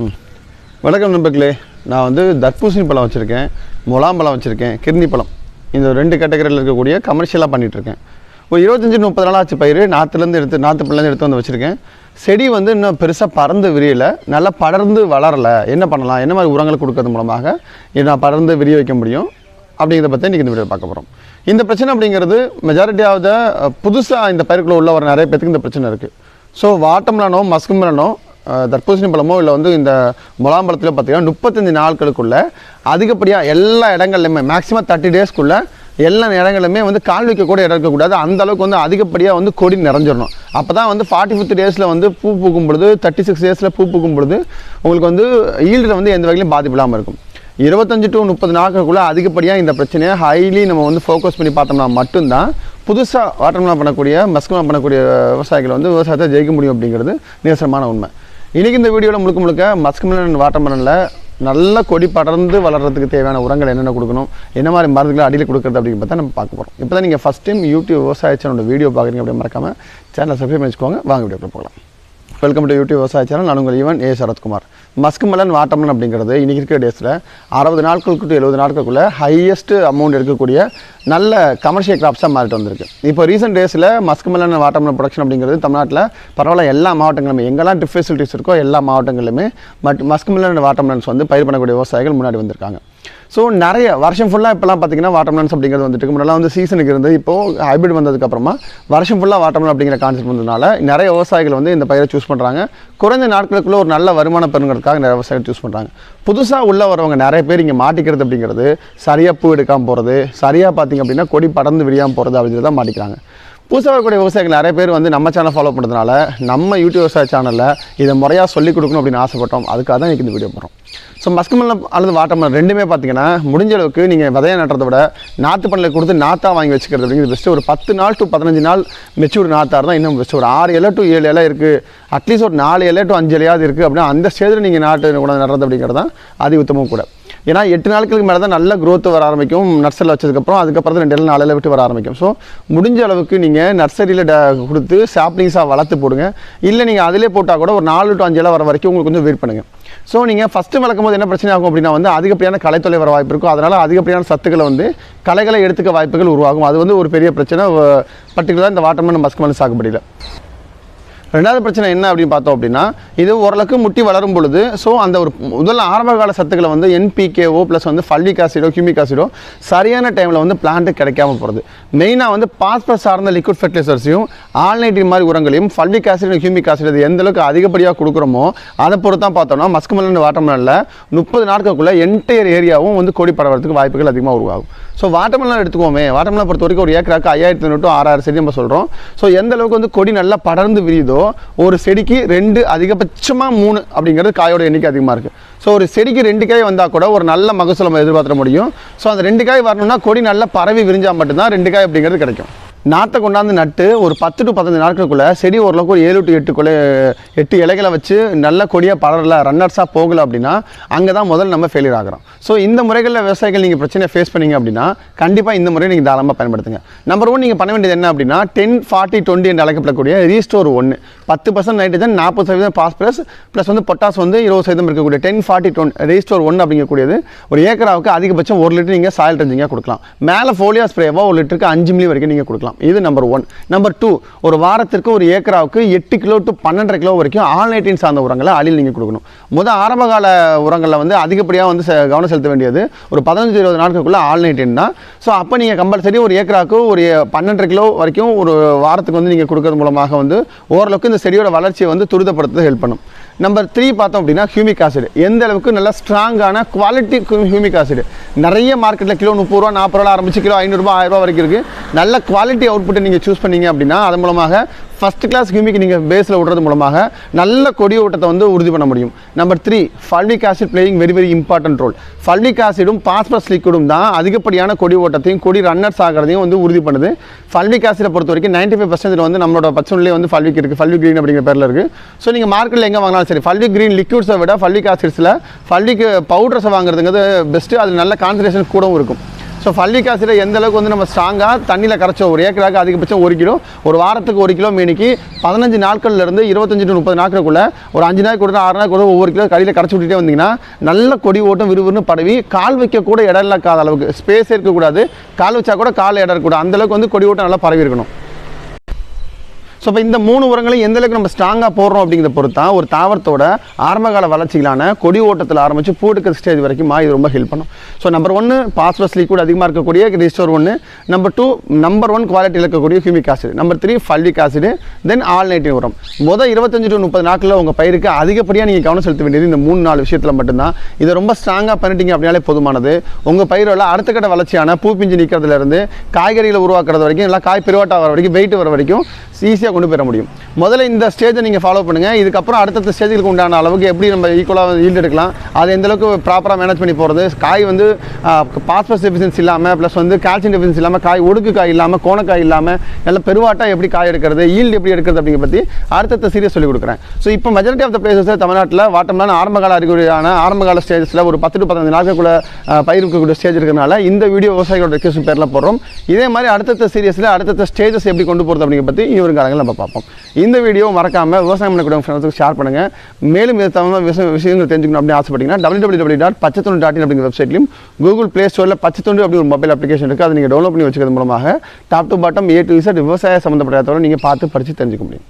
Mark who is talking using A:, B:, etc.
A: ம் வணக்கம் நண்பர்களே. நான் வந்து தர்பூசணி பழம் வச்சுருக்கேன் முலாம்பழம் வச்சுருக்கேன் கிர்னி பழம். இந்த ரெண்டு கேட்டகரியில் இருக்கக்கூடிய கமர்ஷியலாக பண்ணிகிட்ருக்கேன் ஒரு இருபத்தஞ்சி முப்பது நாள் ஆச்சு பயிர் நாற்றுலேருந்து எடுத்து நாற்று பழம்லேருந்து எடுத்து வந்து வச்சுருக்கேன். செடி வந்து இன்னும் பெருசாக பறந்து விரியலை நல்லா படர்ந்து வளரலை. என்ன பண்ணலாம்? என்ன மாதிரி உரங்கள் கொடுக்கறது மூலமாக இதை நான் படர்ந்து விரிய வைக்க முடியும்? அப்படிங்கிறத பற்றி இன்றைக்கி இந்த வீடியோ பார்க்க போகிறோம் இந்த பிரச்சனை அப்படிங்கிறது மெஜாரிட்டி ஆஃப் த புதுசாக இந்த பயிருக்குள்ளே உள்ள வர நிறைய பேத்துக்கு இந்த பிரச்சனை இருக்குது ஸோ வாட்டம்லானோ மஸ்குமிலனோ தர்பூசணி பழமோ இல்லை வந்து இந்த முலாம்பழத்தில் பார்த்திங்கன்னா முப்பத்தஞ்சு நாட்களுக்குள்ள அதிகப்படியாக எல்லா இடங்கள்லையுமே மேக்ஸிமம் தேர்ட்டி டேஸ்க்குள்ளே எல்லா இடங்களுமே வந்து கால் வைக்கக்கூட இடம் இருக்கக்கூடாது. அந்த அளவுக்கு வந்து அதிகப்படியாக வந்து கொடி நிறைஞ்சிடணும். அப்போ தான் வந்து ஃபார்ட்டி ஃபிஃப்த் டேஸில் வந்து பூ பூக்கும் பொழுது தேர்ட்டி சிக்ஸ் டேஸில் பூ பூக்கும் பொழுது உங்களுக்கு வந்து ஈல்டில் வந்து எந்த வகையிலும் பாதிப்பு இல்லாமல் இருக்கும். இருபத்தஞ்சு டு முப்பது நாட்களுக்குள்ளே அதிகப்படியாக இந்த பிரச்சனையை ஹைலி நம்ம வந்து ஃபோக்கஸ் பண்ணி பார்த்தோம்னா மட்டும்தான் புதுசாக வாட்டர்மெலாம் பண்ணக்கூடிய மஸ்குமெலன் பண்ணக்கூடிய விவசாயிகள் வந்து விவசாயத்தை ஜெயிக்க முடியும் அப்படிங்கிறது நிதர்சனமான உண்மை. இன்றைக்கி இந்த வீடியோவில் முழுக்க முழுக்க மஸ்குமெலன் வாட்டர்மெலனில் நல்ல கொடி படர்ந்து வளர்கிறதுக்கு தேவையான உரங்கள் என்னென்ன கொடுக்கணும்? என்ன மாதிரி மருந்துகளை அடியில் கொடுக்குறது அப்படிங்கிறத பார்த்தா நம்ம பார்க்க போகிறோம் இப்போ தான் நீங்கள் ஃபஸ்ட் டைம் யூடியூப் விவசாய சேனலோட வீடியோ பார்க்குறீங்க அப்படி மறக்காமல் சேனலை சப்ஸ்கிரைப் பண்ணி வச்சுக்கோங்க. வாங்க வீடியோக்குள்ள போகலாம். வெல்கம் டு யூடியூப் விவசாய சேனல் நான் உங்கள் ஈவன் ஏ சரத்குமார். மஸ்குமலன் வாட்டமலன் அப்படிங்கிறது இன்றைக்கி இருக்கிற டேஸில் அறுபது நாட்களுக்கு டு எழுபது நாட்களுக்குள்ள ஹையஸ்ட் அமௌண்ட் எடுக்கக்கூடிய நல்ல கமர்ஷியல் கிராப்ஸாக மாறிட்டு வந்திருக்கு. இப்போ ரீசெண்ட் டேஸில் மஸ்குமலன் வாட்டமலன் ப்ரொடக்ஷன் அப்படிங்கிறது தமிழ்நாட்டில் பரவாயில்ல எல்லா மாவட்டங்களுமே எங்கெல்லாம் ட்ரிப் ஃபெசிலிட்டிஸ் இருக்கோ எல்லா மாவட்டங்களிலுமே மட் மஸ்குமலன் வாட்டமலன்ஸ் வந்து பயிர் பண்ணக்கூடிய விவசாயிகள் முன்னாடி வந்திருக்காங்க. ஸோ நிறைய வருஷம் ஃபுல்லாக இப்போலாம் பார்த்தீங்கன்னா வாட்டர்மெலன்ஸ் அப்படிங்கிறது வந்துட்டு முன்னெல்லாம் வந்து சீசனுக்கு இருந்து இப்போது ஹைபிரிட் வந்ததுக்கப்புறமா வருஷம் ஃபுல்லாக வாட்டர்மெலன் அப்படிங்கிற கான்செப்ட் வந்ததுனால நிறைய விவசாயிகள் வந்து இந்த பயிரை சூஸ் பண்ணுறாங்க குறைந்த நாட்களுக்குள்ளே ஒரு நல்ல வருமானம் பெறுங்கிறதுக்காக நிறைய விவசாயிகள் சூஸ் பண்ணுறாங்க புதுசாக உள்ள வரவங்க நிறைய பேர் இங்கே மாட்டிக்கிறது அப்படிங்கிறது சரியாக பூ எடுக்காமல் போகிறது சரியாக பார்த்தீங்க அப்படின்னா கொடி படர்ந்து விரியாமல் போகிறது அப்படிங்கிறது தான் மாட்டிக்கிறாங்க. புதுசாக வரக்கூடிய விவசாயிகள் நிறைய பேர் வந்து நம்ம சேனல் ஃபாலோ பண்ணுறதுனால நம்ம யூடியூப் விவசாய சேனலில் இதை முறையாக சொல்லிக் கொடுக்கணும் அப்படின்னு ஆசைப்பட்டோம். அதுக்காக தான் இன்றைக்கி இந்த வீடியோ போகிறோம் ஸோ மஸ்குமல்லம் அல்லது வாட்டர்மெலன் ரெண்டுமே பார்த்தீங்கன்னா முடிஞ்ச அளவுக்கு நீங்கள் விதையை நட்டுறதை விட நாற்று பண்ணலை கொடுத்து நாற்றாக வாங்கி வச்சுக்கிறது அப்படிங்கிறது பெஸ்ட்டு ஒரு பத்து நாள் டு பதினஞ்சு நாள் மெச்சூர் நாற்றா இருந்தால் இன்னும் பெஸ்ட் ஒரு ஆறு இலை டு ஏழு இலை இருக்குது அட்லீஸ்ட் ஒரு நாலு இலை டு அஞ்சு இலையாவது இருக்குது அப்படின்னா அந்த ஸ்டேஜில் நீங்கள் நாட்டு கூட நடுறது அப்படிங்கிறது தான் அதி உத்தமம் கூட. ஏன்னா எட்டு நாட்களுக்கு மேலே தான் நல்ல க்ரோத் வர ஆரம்பிக்கும். நர்சரியில் வச்சதுக்கப்புறம் அதுக்கப்புறம் தான் ரெண்டு இலை நாலு விட்டு வர ஆரம்பிக்கும். ஸோ முடிஞ்ச அளவுக்கு நீங்கள் நர்சரியில் ட கொடுத்து சாப்ளிங்ஸாக வளர்த்து போடுங்க. இல்லை நீங்கள் அதிலே போட்டால் கூட ஒரு நாலு டு அஞ்சு வர வரைக்கும் உங்களுக்கு கொஞ்சம் வெயிட் பண்ணுங்கள் ஸோ நீங்கள் ஃபஸ்ட்டு வளர்க்கும் போது என்ன பிரச்சனை ஆகும் அப்படின்னா வந்து அதிகப்படியான கலைத்தொலை வர வாய்ப்பு இருக்கும். அதனால் அதிகப்படியான சத்துக்களை வந்து களைகளை எடுத்துக்க வாய்ப்புகள் உருவாகும். அது வந்து ஒரு பெரிய பிரச்சனை. பர்டிகுலராக இந்த வாட்டர்மேன் மஸ்குமெலன் சாகுபடியில். ரெண்டாவது பிரச்சனை என்ன அப்படின்னு பார்த்தோம் அப்படின்னா இது ஓரளவுக்கு முட்டி வளரும் பொழுது ஸோ அந்த ஒரு முதல் ஆரம்ப கால சத்துக்களை வந்து என்பிகேஓ ப்ளஸ் வந்து ஃபல்விக் ஆசிடோ ஹியூமிக் ஆசிடோ சரியான டைமில் வந்து பிளான்ட்டு கிடைக்காம போகிறது மெயினாக வந்து பாஸ்பரஸ் சார்ந்த லிக்விட் ஃபெர்டிலைசர்ஸையும் ஆல்நைட்டின் மாதிரி உரங்களையும் ஃபல்விக் ஆசிட் ஹியூமிக் ஆசிட் இது எந்த அளவுக்கு அதிகப்படியாக கொடுக்குறோமோ அதை பொறுத்து தான் பார்த்தோம்னா மஸ்குமலன் வாட்டர்மெலனில் முப்பது நாட்களுக்குள்ள என்டையர் ஏரியாவும் வந்து கொடி பரவறதுக்கு வாய்ப்புகள் அதிகமாக உருவாகும். ஸோ வாட்டர்மெலன் எடுத்துக்கோமே வாட்டர்மெலன் பொறுத்த வரைக்கும் ஒரு ஏக்கராக்கு ஐயாயிரத்தி ஐநூறு ஆறாயிரம் செடி நம்ம சொல்கிறோம் ஸோ எந்த அளவுக்கு வந்து கொடி நல்லா படர்ந்து விரியுதோ ஒரு செடிக்கு ரெண்டு அதிகபட்சமாக மூணு அப்படிங்கிறது காயோட எண்ணிக்கை அதிகமாக இருக்குது ஸோ ஒரு செடிக்கு ரெண்டு காய் வந்தால் கூட ஒரு நல்ல மகசூல் நம்ம எதிர்பார்த்துட முடியும். ஸோ அந்த ரெண்டு காய் வரணும்னா கொடி நல்லா பரவி விரிஞ்சால் மட்டும்தான் ரெண்டு காய் அப்படிங்கிறது கிடைக்கும். நாற்றை கொண்டாந்து நட்டு ஒரு பத்து டு பதினஞ்சு நாட்களுக்குள்ளே செடி ஓரளவுக்கு ஒரு ஏழு டு எட்டு கொலை எட்டு இலைகளை வச்சு நல்ல கொடியாக படரல ரன்னர்ஸாக போகல அப்படின்னா அங்கே தான் முதல்ல நம்ம ஃபெயிலியர் ஆகிறோம். ஸோ இந்த முறைகளில் விவசாயிகள் நீங்கள் பிரச்சனையை ஃபேஸ் பண்ணீங்க அப்படின்னா கண்டிப்பாக இந்த முறையை நீங்கள் தாராளமாக பயன்படுத்துங்க. நம்பர் ஒன் நீங்கள் பண்ண வேண்டியது என்ன அப்படின்னா டென் ஃபார்ட்டி டுவெண்ட்டி என்று அழைக்கப்படக்கூடிய ரீஸ்டோர் ஒன்று பத்து பர்சன்ட் நைட்ரஜன் நாற்பது சதவீதம் பாஸ்பரஸ் ப்ளஸ் வந்து பொட்டாஸ் வந்து இருபது சதவீதம் இருக்கக்கூடிய டென் ஃபார்ட்டி டுவெண்ட் ரீஸ்டோர் ஒன்று அப்படிங்கக்கூடியது ஒரு ஏக்கராவுக்கு அதிகபட்சம் ஒரு லிட்டர் நீங்கள் சாயல் ரஞ்சிங்காக கொடுக்கலாம். மேலே ஃபோலியா ஸ்ப்ரேவாக ஒரு லிட்டருக்கு அஞ்சு மில்லி வரைக்கும் நீங்கள் கொடுக்கலாம். இது நம்பர் ஒன் நம்பர் டூ ஒரு வாரத்திற்கு ஒரு ஏக்கராவுக்கு எட்டு கிலோ டு பன்னெண்டரை கிலோ வரைக்கும் ஆல்நைட்டின் சார்ந்த உரங்களை அழில் நீங்கள் கொடுக்கணும். முதல் ஆரம்பகால உரங்களில் வந்து அதிகப்படியாக வந்து கவனம் செலுத்த வேண்டியது ஒரு பதினஞ்சு இருபது நாட்களுக்குள்ளே ஆல்நைட்டின் தான். ஸோ அப்போ நீங்கள் கம்பல்சரி ஒரு ஏக்கராவுக்கு ஒரு பன்னெண்டரை கிலோ வரைக்கும் ஒரு வாரத்துக்கு வந்து நீங்கள் கொடுக்கறது மூலமாக வந்து ஓரளவுக்கு இந்த செடியோட வளர்ச்சியை வந்து துரிதப்படுத்த ஹெல்ப் பண்ணும். நம்பர் த்ரீ பார்த்தோம் அப்படின்னா ஹியூமிக் ஆசிட் எந்த அளவுக்கு நல்லா ஸ்ட்ராங்கான குவாலிட்டி ஹியூமிக் ஆசிட் நிறைய மார்க்கெட்டில் கிலோ முப்பது ரூபா நாற்பது ரூபா ஆரம்பிச்சு கிலோ ஐநூறுரூபா ஆயிரரூபா வரைக்கும் இருக்குது நல்ல குவாலிட்டி அவுட்புட்டை நீங்கள் சூஸ் பண்ணீங்க அப்படின்னா அதன் மூலமாக ஃபஸ்ட் கிளாஸ் ஹியூமிக் நீங்கள் பேஸில் விடுறது மூலமாக நல்ல கொடி ஓட்டத்தை வந்து உறுதி பண்ண முடியும். Number three fulvic acid playing very very important role fulvic ஆசிடும் phosphorus லிக்விடும் தான் அதிகப்படியான கொடி ஓட்டத்தையும் கொடி ரன்னர்ஸ் ஆகிறதையும் வந்து உறுதி பண்ணுது. ஃபல்விக் ஆசிடை பொறுத்த வரைக்கும் நைன்டி ஃபைவ் பர்சன்ட் வந்து நம்மளோட பச்சனிலே வந்து ஃபல்விக் இருக்குது ஃபல்விக் க்ரீன் அப்படிங்கிற பேரில் இருக்குது ஸோ நீங்கள் மார்க்கெட்டில் எங்கே வாங்கினாலும் சரி ஃபல்விக் க்ரீன் லிக்விட்ஸை விட ஃபல்விக் ஆசிட்ஸில் ஃபல்விக் பவுடர்ஸை வாங்குறதுங்கிறது பெஸ்ட்டு அது நல்ல கான்சன்ட்ரேஷன் கூடவும் இருக்கும். ஸோ ஃபல்லிக் ஆசிட் எந்த அளவுக்கு வந்து நம்ம ஸ்ட்ராங்காக தண்ணியில் கரைச்சோம் ஒரு ஏக்கராக்கு அதிகபட்சம் ஒரு கிலோ ஒரு வாரத்துக்கு ஒரு கிலோ மீனிக்கு பதினஞ்சு நாட்கள்லேருந்து இருபத்தஞ்சு டு முப்பது நாட்களுக்குள்ளே ஒரு அஞ்சு நாள் கூட ஆறு நாள் கூட ஒவ்வொரு கிலோ கடையில் கரைச்சி விட்டுட்டே வந்தீங்கன்னா நல்ல கொடி ஓட்டம் விறுவிறுன்னு பரவி கால் வைக்க கூட இடம் இல்லாத அளவுக்கு ஸ்பேஸ் இருக்கக்கூடாது. கால் வச்சா கூட கால் இடம் இருக்கக்கூடாது. அந்த அளவுக்கு வந்து கொடி ஓட்டம் நல்லா பரவி இருக்கணும். ஸோ இப்போ இந்த மூணு உரங்களையும் எந்த அளவுக்கு நம்ம ஸ்ட்ராங்காக போடுறோம் அப்படிங்கிறத பொறுத்து ஒரு தாவரத்தோட ஆரம்பகால வளர்ச்சிகளான கொடி ஓட்டத்தில் ஆரம்பித்து பூடுக்கிற ஸ்டேஜ் வரைக்கும் இது ரொம்ப ஹெல்ப் பண்ணும். ஸோ நம்பர் ஒன்று பாஸ்பரஸ் லிக்விட் அதிகமாக இருக்கக்கூடிய ரிஜிஸ்டர் ஒன்று நம்பர் டூ நம்பர் ஒன் குவாலிட்டியில் இருக்கக்கூடிய humic acid number three fulvic acid then all நைட்ரின் உரம். மொதல் இருபத்தஞ்சு டு முப்பது நாட்களில் உங்கள் பயிருக்கு அதிகப்படியாக நீங்கள் கவனம் செலுத்த வேண்டியது இந்த மூணு நாலு விஷயத்தில் மட்டும்தான். இதை ரொம்ப ஸ்ட்ராங்காக பண்ணிட்டீங்க அப்படின்னாலே போதுமானது. உங்கள் பயிரோட அடுத்த கட்ட வளர்ச்சியான பூ பிஞ்சு நிற்கிறதுலேருந்து காய்கறிகளை உருவாக்குறது வரைக்கும் இல்லை காய் பெருவாட்டா வர வரைக்கும் வெயிட் வர வரைக்கும் ஈஸியாக கொண்டு போயிட முடியும். முதல்ல இந்த ஸ்டேஜை நீங்கள் ஃபாலோ பண்ணுங்கள் இதுக்கப்புறம் அடுத்தடுத்த ஸ்டேஜுக்கு உண்டான அளவுக்கு எப்படி நம்ம ஈக்குவலாக ஈல்டு எடுக்கலாம். அது எந்தளவுக்கு ப்ராப்பராக மேனேஜ் பண்ணி போகிறது காய் வந்து பாஸ்பஸ் டெஃபிஷியன்சி இல்லாமல் ப்ளஸ் வந்து கால்சியம் டெஃபிஷியன்சி இல்லாமல் காய் ஒடுக்கு காய் இல்லாமல் கோணக்காய் இல்லாமல் நல்ல பெருவாட்டாக எப்படி காய் எடுக்கிறது ஈல்டு எப்படி எடுக்கிறது அப்படிங்கிற பற்றி அடுத்தடுத்த சீரியஸ் சொல்லிக் கொடுக்குறேன். ஸோ இப்போ மெஜாரிட்டி ஆஃப் த பிளேசஸ் தமிழ்நாட்டில் வாட்டம்லான ஆரம்பகால அறிகுறியான ஆரம்பகால ஸ்டேஜஸில் ஒரு பத்து டு பதினஞ்சு நாட்களுக்குள்ள பயிர் இருக்கக்கூடிய ஸ்டேஜ் இருக்கிறனால இந்த வீடியோ விவசாயிகளோட ரெக்வஸ்ட் பேரில் போடுறோம். இதே மாதிரி அடுத்தடுத்த சீரியஸில் அடுத்தடுத்த ஸ்டேஜஸ் எப்படி கொண்டு போகிறது அப்படிங்கிற பற்றி ஒரு காலங்கள் நம்ம பார்ப்போம். இந்த வீடியோ மறக்காமல் விவசாயம் பண்ணக்கூடிய ஃப்ரெண்ட்ஸுக்கு ஷேர் பண்ணுங்கள் மேலும் இது தகுந்த விஷயம் விஷயங்கள் தெரிஞ்சுக்கணும் அப்படின்னு ஆசைப்பட்டீங்கன்னா டபிள்யூ டபிள்யூ டபிள்யூ டாட் பச்சத்தொண்டு டாட் இன் அப்படிங்கிற வெப்சைட்லையும் கூகுள் ப்ளே ஸ்டோரில் பச்சத்தொண்டு அப்படி ஒரு மொபைல் அப்ளிகேஷன் இருக்குது அதை நீங்கள் டவுன்லோட் பண்ணி வச்சுக்கிறது மூலமாக top to bottom A to Z விவசாய சம்மந்தப்பட்ட தவிர நீங்கள் பார்த்து படித்து தெரிஞ்சுக்க முடியும்.